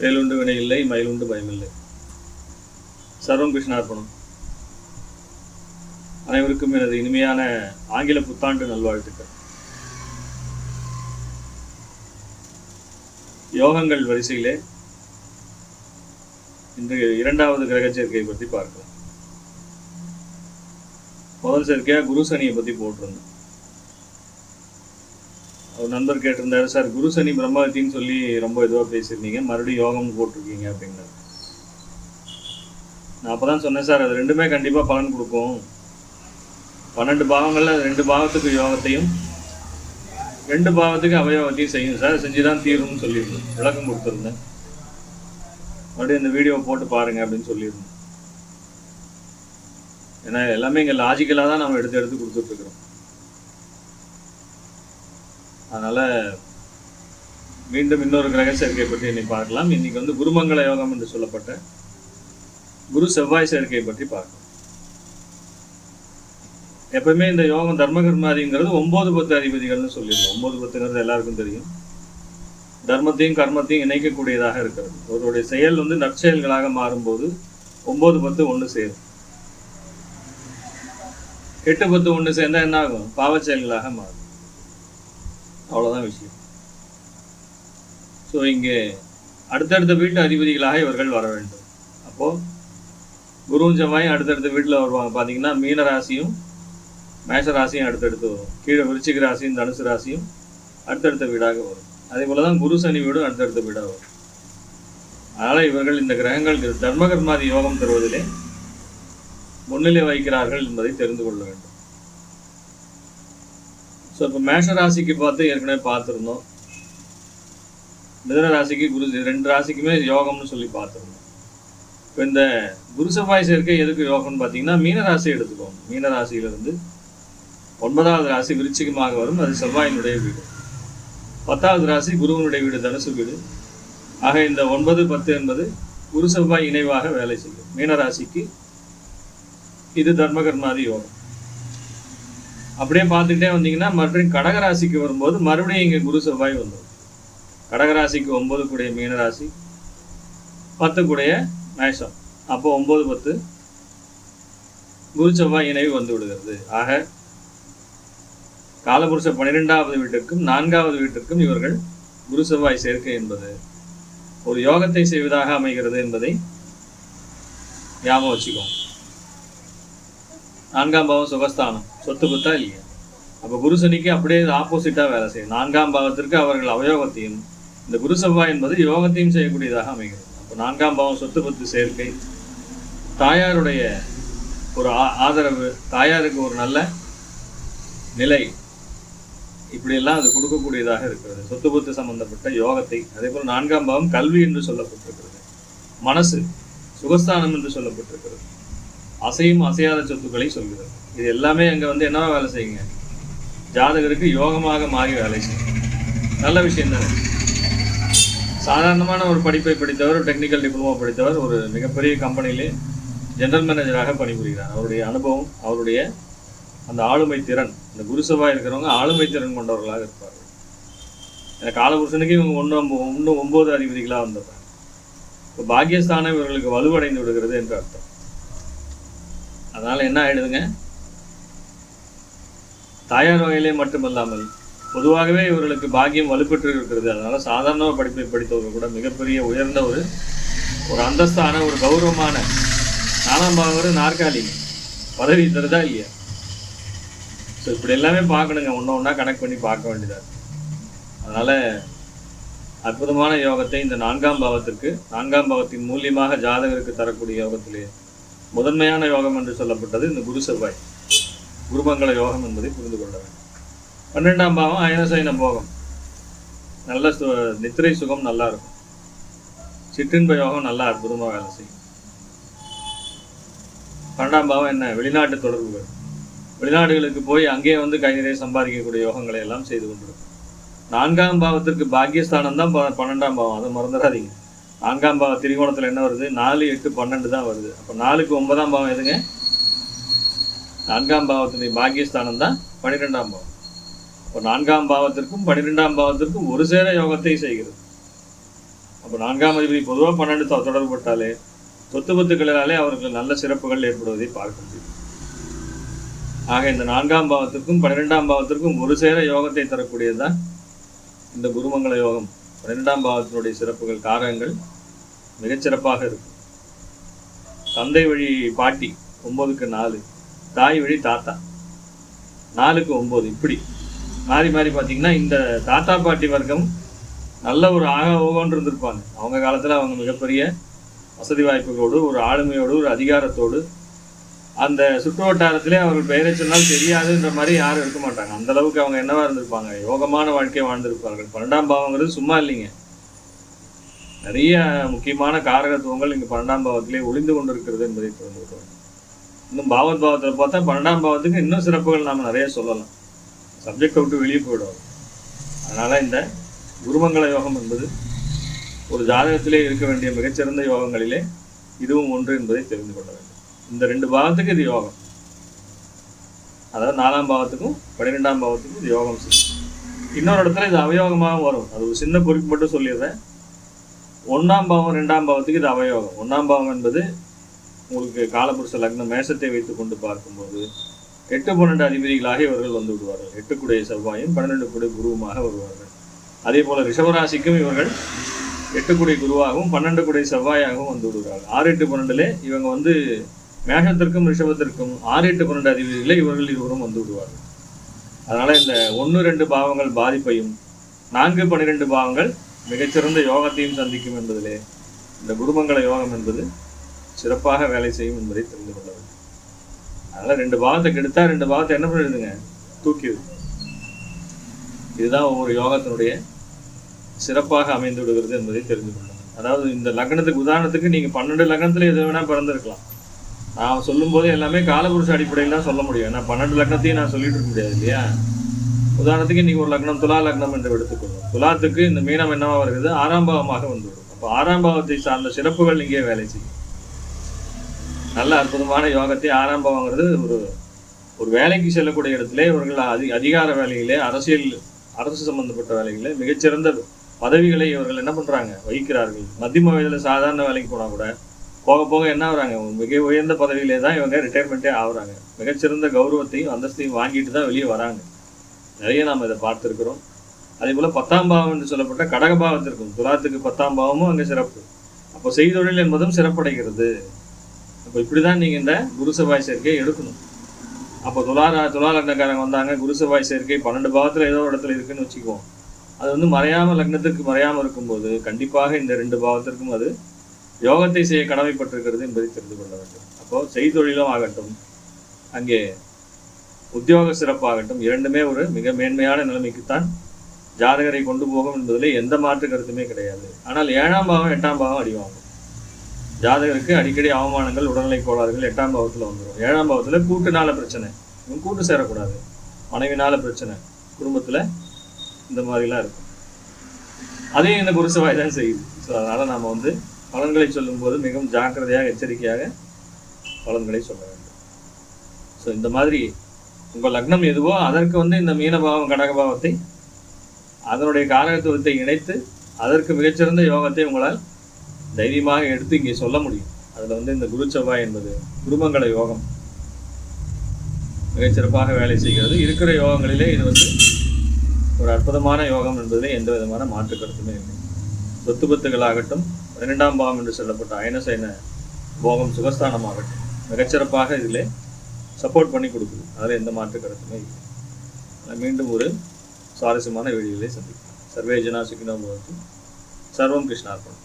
வேலுண்டு வினை இல்லை மயிலுண்டு பயமில்லை. சர்வம் கிருஷ்ணார்ப்பணம் அனைவருக்கும் எனது இனிமையான ஆங்கில புத்தாண்டு நல்வாழ்த்துக்கள். யோகங்கள் வரிசையிலே இன்று இரண்டாவது கிரக சேர்க்கையை பற்றி பார்க்கலாம். முதல் சேர்க்கையாக குரு சனியை பத்தி போட்டிருந்தேன் ஒரு நண்பர் கேட்டிருந்தாரு சார் குரு சனி பிரம்மாவத்தின்னு சொல்லி ரொம்ப இதுவாக பேசியிருந்தீங்க மறுபடியும் யோகம்னு போட்டிருக்கீங்க அப்படின்னாரு. நான் அப்போ தான் சொன்னேன் சார் அது ரெண்டுமே கண்டிப்பாக பலன் கொடுக்கும். பன்னெண்டு பாவங்களில் ரெண்டு பாவத்துக்கு யோகத்தையும் ரெண்டு பாவத்துக்கு அவயோகத்தையும் செய்யும். சார் செஞ்சு தான் தீரும்னு சொல்லியிருந்தேன் விளக்கம் கொடுத்துருந்தேன். மறுபடியும் இந்த வீடியோ போட்டு பாருங்கள் அப்படின்னு சொல்லியிருந்தேன். ஏன்னா எல்லாமே இங்கே லாஜிக்கலாக தான் நம்ம எடுத்து எடுத்து கொடுத்துட்ருக்குறோம் அதனால் மீண்டும் இன்னொரு கிரக சேர்க்கை பற்றி இன்னைக்கு பார்க்கலாம். இன்னைக்கு வந்து குருமங்கள யோகம் என்று சொல்லப்பட்ட குரு செவ்வாய் சேர்க்கையை பற்றி பார்க்கலாம். எப்பவுமே இந்த யோகம் தர்ம கர்மாதிங்கிறது பத்து அதிபதிகள்னு சொல்லியிருந்தோம். ஒம்பது பத்துங்கிறது எல்லாருக்கும் தெரியும். தர்மத்தையும் கர்மத்தையும் இணைக்கக்கூடியதாக இருக்கிறது. ஒருவருடைய செயல் வந்து நற்செயல்களாக மாறும்போது ஒம்பது பத்து ஒன்று சேரும். எட்டு பத்து ஒன்று சேர்ந்தால் என்ன ஆகும்? பாவச்செயல்களாக மாறும். அவ்வளவுதான் விஷயம். ஸோ இங்கே அடுத்தடுத்த வீட்டு அதிபதிகளாக இவர்கள் வர வேண்டும். அப்போ குருவும் செவ்வாயும் அடுத்தடுத்த வீட்டில் வருவாங்க. பார்த்தீங்கன்னா மீன ராசியும் மேஷ ராசியும் அடுத்தடுத்து வரும். கீழே விருச்சிக ராசியும் தனுசு ராசியும் அடுத்தடுத்த வீடாக வரும். அதே போல தான் குரு சனி வீடும் அடுத்தடுத்த வீடாக வரும். அதனால் இவர்கள் இந்த கிரகங்கள் தர்மகர்மாதி யோகம் தருவதிலே முன்னிலை வகிக்கிறார்கள் என்பதை தெரிந்து கொள்ள வேண்டும். ஸோ இப்போ மேஷ ராசிக்கு பார்த்து ஏற்கனவே பார்த்துருந்தோம். மிதன ராசிக்கு குரு ரெண்டு ராசிக்குமே யோகம்னு சொல்லி பார்த்துருந்தோம். இப்போ இந்த குரு செவ்வாய் சேர்க்கை எதுக்கு யோகம்னு பார்த்தீங்கன்னா மீன ராசி எடுத்துக்கோங்க. மீன ராசியிலிருந்து ஒன்பதாவது ராசி விருச்சிகமாக வரும். அது செவ்வாயினுடைய வீடு. பத்தாவது ராசி குருவனுடைய வீடு தனுசு வீடு. ஆக இந்த ஒன்பது பத்து என்பது குரு செவ்வாய் இணைவாக வேலை செய்யும். மீன ராசிக்கு இது தர்மகர்மாதி யோகம். அப்படியே பார்த்துக்கிட்டே வந்தீங்கன்னா மறுபடியும் கடகராசிக்கு வரும்போது மறுபடியும் இங்கே குரு செவ்வாய் வந்துடும். கடகராசிக்கு ஒம்பது கூடிய மீனராசி பத்து கூடிய மேஷம். அப்போ ஒம்பது பத்து குரு செவ்வாய் இணைவு வந்து விடுகிறது. ஆக காலபுருஷ பன்னிரெண்டாவது வீட்டிற்கும் நான்காவது வீட்டிற்கும் இவர்கள் குரு செவ்வாய் சேர்க்கை என்பது ஒரு யோகத்தை செய்வதாக அமைகிறது என்பதை ஞாபகம் வச்சுக்கோங்க. நான்காம் பாவம் சுகஸ்தானம். சொத்து புத்தா இல்லையா. அப்போ குரு சனிக்கு அப்படியே ஆப்போசிட்டாக வேலை செய்யும். நான்காம் பாவத்திற்கு அவர்கள் அவயோகத்தையும் இந்த குரு செவ்வாய் என்பது யோகத்தையும் செய்யக்கூடியதாக அமைகிறது. அப்போ நான்காம் பாவம் சொத்து பத்து சேர்க்கை தாயாருடைய ஒரு ஆ- ஆதரவு தாயாருக்கு ஒரு நல்ல நிலை இப்படியெல்லாம் அது கொடுக்கக்கூடியதாக இருக்கிறது. சொத்து பத்து சம்பந்தப்பட்ட யோகத்தை அதே போல் நான்காம் பாவம் கல்வி என்று சொல்லப்பட்டிருக்கிறது. மனசு சுகஸ்தானம் என்று சொல்லப்பட்டிருக்கிறது. அசையும் அசையாத சொத்துக்களை சொல்கிறது இது எல்லாமே அங்கே வந்து என்னவா வேலை செய்யுங்க? ஜாதகருக்கு யோகமாக மாறி வேலை செய்யும் நல்ல விஷயம் தானே? சாதாரணமான ஒரு படிப்பை படித்தவர் டெக்னிக்கல் டிப்ளமோ படித்தவர் ஒரு மிகப்பெரிய கம்பெனியிலே ஜென்ரல் மேனேஜராக பணிபுரிகிறார். அவருடைய அனுபவம் அவருடைய அந்த ஆளுமை திறன் இந்த குருசபா இருக்கிறவங்க ஆளுமை திறன் கொண்டவர்களாக இருப்பார்கள். இந்த காலபுருஷனுக்கு இவங்க ஒன்று ஒன்று ஒன்பது அதிபதிகளாக வந்திருப்பாங்க இப்போ பாக்கியஸ்தானம் இவர்களுக்கு வலுவடைந்து விடுகிறது என்று அர்த்தம். அதனால் என்ன ஆயிடுதுங்க? தாயார் வகையிலே மட்டுமல்லாமல் பொதுவாகவே இவர்களுக்கு பாக்கியம் வலுப்பெற்று இருக்கிறது. அதனால் சாதாரண படிப்பை படித்தவர்கள் கூட மிகப்பெரிய உயர்ந்த ஒரு ஒரு அந்தஸ்தான ஒரு கௌரவமான நாலாம் பாகம் நாற்காலி பதவி தருதா இல்லையா? ஸோ இப்படி எல்லாமே பார்க்கணுங்க. ஒன்று ஒன்றா கனெக்ட் பண்ணி பார்க்க வேண்டியதாக அதனால் அற்புதமான யோகத்தை இந்த நான்காம் பாவத்திற்கு நான்காம் பாவத்தின் மூலியமாக ஜாதகருக்கு தரக்கூடிய யோகத்திலே முதன்மையான யோகம் என்று சொல்லப்பட்டது இந்த குரு செவ்வாய். குருமங்கள யோகம் என்பதை புரிந்து கொள்ள வேண்டும். பன்னெண்டாம் பாவம் அயனசைன போகம். நல்ல சு நித்திரை சுகம் நல்லா இருக்கும். சிற்றின்ப யோகம் நல்லா அற்புதமாக வேலை செய்யும். பன்னெண்டாம் பாவம் என்ன? வெளிநாட்டு தொடர்புகள். வெளிநாடுகளுக்கு போய் அங்கேயே வந்து கை நிறைய சம்பாதிக்கக்கூடிய யோகங்களை எல்லாம் செய்து கொண்டிருக்கும். நான்காம் பாவத்திற்கு பாக்கியஸ்தானம் தான் ப- பன்னெண்டாம் பாவம். அதை மறந்துடாதீங்க. நான்காம் பாவ திரிகோணத்தில் என்ன வருது? நாலு எட்டு பன்னெண்டு தான் வருது. அப்போ நாலுக்கு ஒன்பதாம் பாவம் எதுங்க? நான்காம் பாவத்தினுடைய பாக்கியஸ்தானம் தான் பன்னிரெண்டாம் பாவம். அப்போ நான்காம் பாவத்திற்கும் பன்னிரெண்டாம் பாவத்திற்கும் ஒரு சேர யோகத்தை செய்கிறது. அப்போ நான்காம் அதிபதி பொதுவாக பன்னெண்டு தொடர்புபட்டாலே சொத்து பத்துக்களினாலே அவர்களுக்கு நல்ல சிறப்புகள் ஏற்படுவதை பார்க்க முடியும் ஆக இந்த நான்காம் பாவத்திற்கும் பன்னிரெண்டாம் பாவத்திற்கும் ஒரு சேர யோகத்தை தரக்கூடியது தான் இந்த குருமங்கள யோகம். பன்னிரெண்டாம் பாவத்தினுடைய சிறப்புகள் காரகங்கள் மிகச்சிறப்பாக இருக்கும். தந்தை வழி பாட்டி ஒம்போதுக்கு நாலு தாய் வழி தாத்தா நாலுக்கு ஒம்பது இப்படி. மாறி மாறி பார்த்தீங்கன்னா இந்த தாத்தா பாட்டி வர்க்கம் நல்ல ஒரு ஆக ஓகோன்னு இருந்திருப்பாங்க. அவங்க காலத்தில் அவங்க மிகப்பெரிய வசதி வாய்ப்புகளோடு ஒரு ஆளுமையோடு ஒரு அதிகாரத்தோடு அந்த சுற்று வட்டாரத்திலே அவர்கள் பெயரை சொன்னால் தெரியாதுன்ற மாதிரி யாரும் இருக்க மாட்டாங்க. அந்த அளவுக்கு அவங்க என்னவா இருந்திருப்பாங்க? யோகமான வாழ்க்கையை வாழ்ந்திருப்பார்கள். பன்னெண்டாம் பாவங்கிறது சும்மா இல்லைங்க. நிறைய முக்கியமான காரகத்துவங்கள் இங்கே பன்னெண்டாம் பாவத்திலே ஒளிந்து கொண்டிருக்கிறது என்பதை தெரிந்து கொள்ள இன்னும் பாவத் பாவத்தில் பார்த்தா பன்னெண்டாம் பாவத்துக்கு இன்னும் சிறப்புகள் நாம் நிறைய சொல்லலாம். சப்ஜெக்ட் விட்டு வெளியே போயிடும் அதனால் இந்த குருமங்கள யோகம் என்பது ஒரு ஜாதகத்திலே இருக்க வேண்டிய மிகச்சிறந்த யோகங்களிலே இதுவும் ஒன்று என்பதை தெரிந்து கொள்ள வேண்டும். இந்த ரெண்டு பாவத்துக்கு இது யோகம். அதாவது நாலாம் பாவத்துக்கும் பன்னிரெண்டாம் பாவத்துக்கும் இது யோகம் செய்யும். இன்னொரு இடத்துல இது அவயோகமாகவும் வரும். அது ஒரு சின்ன குறிப்பு மட்டும் சொல்லிடுறேன். ஒன்றாம் பாவம் ரெண்டாம் பாவத்துக்கு இது அவயோகம். ஒன்றாம் பாவம் என்பது உங்களுக்கு காலபுருஷ லக்னம் மேஷத்தை வைத்து கொண்டு பார்க்கும்போது எட்டு பன்னெண்டு அதிபதிகளாக இவர்கள் வந்து விடுவார்கள். எட்டுக்குடைய செவ்வாயும் பன்னிரெண்டு குடை குருவுமாக வருவார்கள். அதே போல ரிஷபராசிக்கும் இவர்கள் எட்டு குடை குருவாகவும் பன்னெண்டு குடை செவ்வாயாகவும் வந்து விடுவார்கள் ஆறு எட்டு பன்னெண்டுலே இவங்க வந்து மேஷத்திற்கும் ரிஷபத்திற்கும் ஆறு எட்டு பன்னெண்டு அதிபதிகளை இவர்கள் இருவரும் வந்து விடுவார்கள். அதனால இந்த ஒன்று ரெண்டு பாவங்கள் பாதிப்பையும் நான்கு பன்னிரெண்டு பாவங்கள் மிகச்சிறந்த யோகத்தையும் சந்திக்கும் என்பதிலே இந்த குருமங்கள யோகம் என்பது சிறப்பாக வேலை செய்யும் என்பதை தெரிந்து கொள்ள வேண்டும் அதனால ரெண்டு பாவத்தை கெடுத்தா ரெண்டு பாவத்தை என்ன பண்ணிடுதுங்க? தூக்கிடுது. இதுதான் ஒவ்வொரு யோகத்தினுடைய சிறப்பாக அமைந்து விடுகிறது என்பதை தெரிந்து கொள்ளுங்கள் அதாவது இந்த லக்னத்துக்கு உதாரணத்துக்கு நீங்க பன்னெண்டு லக்னத்தில் எது வேணா பிறந்திருக்கலாம். நான் சொல்லும்போது எல்லாமே காலபுருஷ அடிப்படையில் தான் சொல்ல முடியும். ஏன்னா பன்னெண்டு லக்னத்தையும் நான் சொல்லிட்டு இருக்க முடியாது இல்லையா? உதாரணத்துக்கு இன்றைக்கி ஒரு லக்னம் துலா லக்னம் என்று எடுத்துக்கொள்ளும் துலாத்துக்கு இந்த மீனம் என்னவாக வருகிறது? ஆறாம் பாவமாக வந்துவிடும் அப்போ ஆறாம் பாவத்தை சார்ந்த சிறப்புகள் இங்கே வேலை செய்யும். நல்ல அற்புதமான யோகத்தை ஆறாம் பாவங்கிறது ஒரு ஒரு வேலைக்கு செல்லக்கூடிய இடத்துல இவர்கள் அதி அதிகார வேலைகளே அரசியல் அரசு சம்பந்தப்பட்ட வேலைகளே மிகச்சிறந்த பதவிகளை இவர்கள் என்ன பண்றாங்க? வகிக்கிறார்கள். மத்தியம வயதில் சாதாரண வேலைக்கு போனால் கூட போக போக என்ன ஆகுறாங்க? மிக உயர்ந்த பதவியிலே தான் இவங்க ரிட்டையர்மெண்ட்டே ஆகுறாங்க. மிகச்சிறந்த கௌரவத்தையும் அந்தஸ்தையும் வாங்கிட்டு தான் வெளியே வராங்க. நிறைய நாம் இதை பார்த்துருக்குறோம். அதே போல் பத்தாம் பாவம் என்று சொல்லப்பட்ட கடக பாவத்திற்கும் துலாத்துக்கு பத்தாம் பாவமும் அங்கே சிறப்பு. அப்போ செய்தொழில் என்பதும் சிறப்படைகிறது. அப்போ இப்படிதான் நீங்கள் இந்த குரு செவ்வாய் சேர்க்கையை எடுக்கணும். அப்போ துலாரா துலா லக்னக்காரங்க வந்தாங்க. குரு செவ்வாய் சேர்க்கை பன்னெண்டு பாவத்தில் ஏதோ ஒரு இடத்துல இருக்குன்னு வச்சுக்குவோம். அது வந்து மறையாமல் லக்னத்துக்கு மறையாமல் இருக்கும்போது கண்டிப்பாக இந்த ரெண்டு பாவத்திற்கும் அது யோகத்தை செய்ய கடமைப்பட்டிருக்கிறது என்பதை தெரிந்து கொள்ள வேண்டும். அப்போ செய்தொழிலும் ஆகட்டும் அங்கே உத்தியோக சிறப்பாகட்டும் இரண்டுமே ஒரு மிக மேன்மையான நிலைமைக்குத்தான் ஜாதகரை கொண்டு போகும் என்பதில் எந்த மாற்று கருத்துமே கிடையாது. ஆனால் ஏழாம் பாவம் எட்டாம் பாவம் அடிவாங்கும். ஜாதகருக்கு அடிக்கடி அவமானங்கள் உடல்நிலை கோளாறுகள் எட்டாம் பாவத்தில் வந்துடும் ஏழாம் பாவத்தில் கூட்டுனால பிரச்சனை. கூட்டு சேரக்கூடாது. மனைவினால பிரச்சனை. குடும்பத்தில் இந்த மாதிரிலாம் இருக்கும். அதையும் இந்த குரு செவ்வாய் தான் செய்யுது. ஸோ அதனால் நாம் வந்து பலன்களை சொல்லும்போது மிகவும் ஜாக்கிரதையாக எச்சரிக்கையாக பலன்களை சொல்ல வேண்டும். ஸோ இந்த மாதிரி உங்கள் லக்னம் எதுவோ அதற்கு வந்து இந்த மீனபாவம் கடகபாவத்தை அதனுடைய காரகத்துவத்தை இணைத்து அதற்கு மிகச்சிறந்த யோகத்தை உங்களால் தைரியமாக எடுத்து இங்கே சொல்ல முடியும். அதில் வந்து இந்த குரு செவ்வாய் என்பது குருமங்கள யோகம் மிகச்சிறப்பாக வேலை செய்கிறது. இருக்கிற யோகங்களிலே இது வந்து ஒரு அற்புதமான யோகம் என்பதில் எந்த விதமான மாற்று கருத்துமே இல்லை. சொத்து பத்துகளாகட்டும் பன்னிரெண்டாம் பாவம் என்று சொல்லப்பட்ட அயனசைன போகம் சுகஸ்தானமாகட்டும். மிகச்சிறப்பாக இதில் சப்போர்ட் பண்ணி கொடுக்குது. அதில் எந்த மாற்று கருத்துமே இல்லை. ஆனால் மீண்டும் ஒரு சுவாரஸ்யமான வீடியோவில் சந்திப்போம் சர்வே ஜனா சுகினோ சர்வம் கிருஷ்ணார்பணம்.